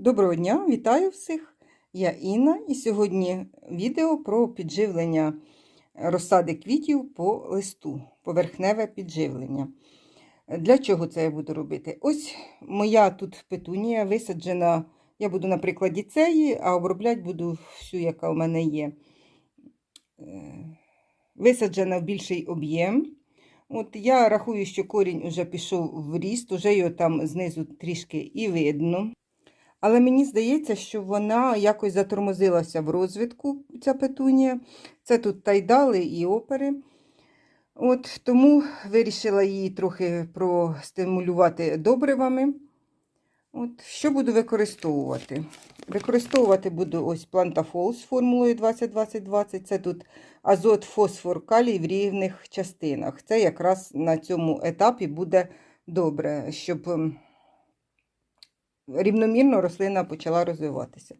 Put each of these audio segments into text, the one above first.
Доброго дня, вітаю всіх! Я Інна і сьогодні відео про підживлення розсади квітів по листу, поверхневе підживлення. Для чого це я буду робити? Ось моя тут петунія висаджена, я буду на прикладі цієї, а обробляти буду всю, яка у мене є. Е, Висаджена в більший об'єм. От я рахую, що корінь вже пішов в ріст, уже його там знизу трішки і видно. Але мені здається, що вона якось затормозилася в розвитку, ця петунія. Це тут тайдали і опери. От Тому вирішила її трохи простимулювати добривами. От, Що буду використовувати? Використовувати буду ось плантафол з формулою 20-20-20. Це тут азот, фосфор, калій в рівних частинах. Це якраз на цьому етапі буде добре, щоб рівномірно рослина почала розвиватися.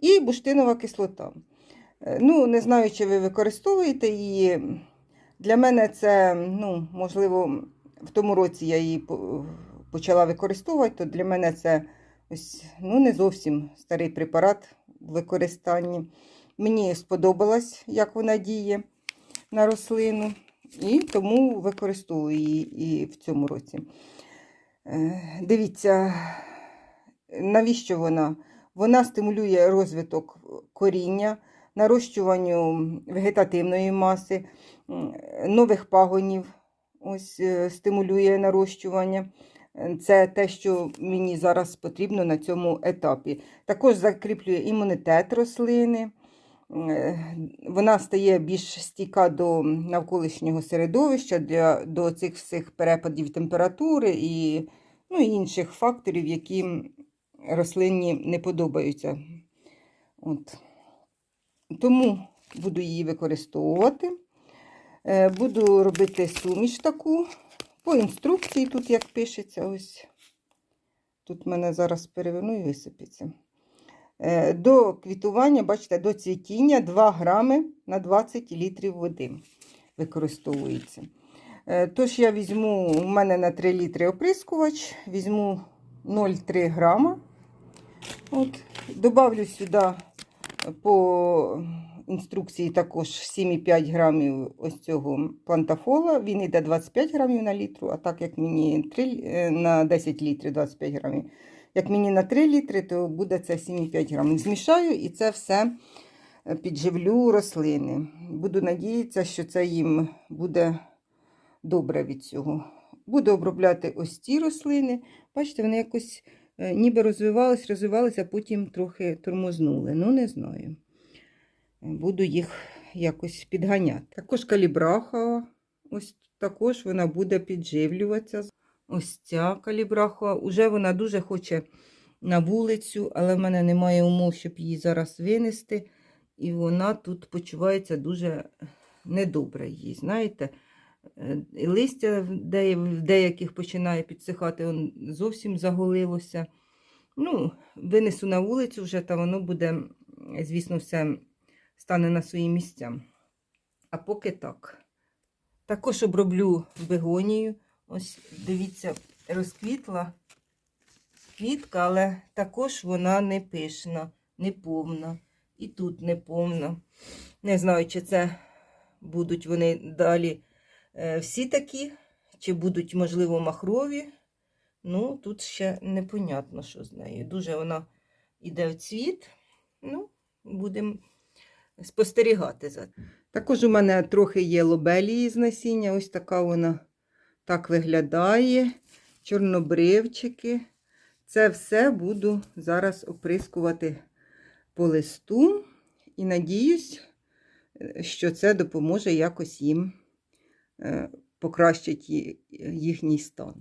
І буштинова кислота. Е, Ну, Не знаю, чи ви використовуєте її. Для мене це, ну, можливо, в тому році я її почала використовувати, то для мене це ось, ну, не зовсім старий препарат в використанні. Мені сподобалось, як вона діє на рослину, і тому використовую її і в цьому році. Е, Дивіться, навіщо вона? Вона стимулює розвиток коріння, нарощуванню вегетативної маси, нових пагонів. Ось е, стимулює нарощування. Це те, що мені зараз потрібно на цьому етапі. Також закріплює імунітет рослини. Е, Вона стає більш стійка до навколишнього середовища, до цих всіх перепадів температури і, ну, інших факторів, які рослині не подобаються. От. Тому буду її використовувати. Е, Буду робити суміш таку. По інструкції, тут як пишеться, ось. Тут мене зараз переверну і висипеться. Е, До квітування, бачите, до цвітіння 2 грами на 20 літрів води використовується. Е, Тож я візьму, у мене на 3 літри оприскувач, візьму 0,3 грама. От, добавлю сюди по інструкції також 7,5 грамів ось цього плантафола. Він йде 25 грамів на літру, а так як мені 3, е, на 10 літрів 25 грамів. Як мені на 3 літри, то буде це 7,5 грамів. Змішаю і це все підживлю рослини. Буду надіятися, що це їм буде добре від цього. Буду обробляти ось ці рослини. Бачите, вони якось ніби розвивались, розвивались, а потім трохи тормознули. Ну, не знаю. Буду їх якось підганяти. Також калібраха, ось також вона буде підживлюватися. Ось ця калібраха. Уже вона дуже хоче на вулицю, але в мене немає умов, щоб її зараз винести. І вона тут почувається дуже недобре їй, знаєте. Е, Листя в деяких починає підсихати, он зовсім заголилося. Ну, винесу на вулицю вже, та воно буде, звісно, все стане на свої місця. А поки так. Також оброблю бегонію. Ось, дивіться, розквітла квітка, але також вона не пишна, не повна. І тут не повна. Не знаю, чи це будуть вони далі всі такі, чи будуть, можливо, махрові. Ну, тут ще непонятно, що з нею. Дуже вона йде в цвіт. Ну, будемо спостерігати за. Також у мене трохи є лобелії з насіння. Ось така вона так виглядає. Чорнобривчики. Це все буду зараз оприскувати по листу. І надіюсь, е, що це допоможе якось їм е, покращити їхній стан.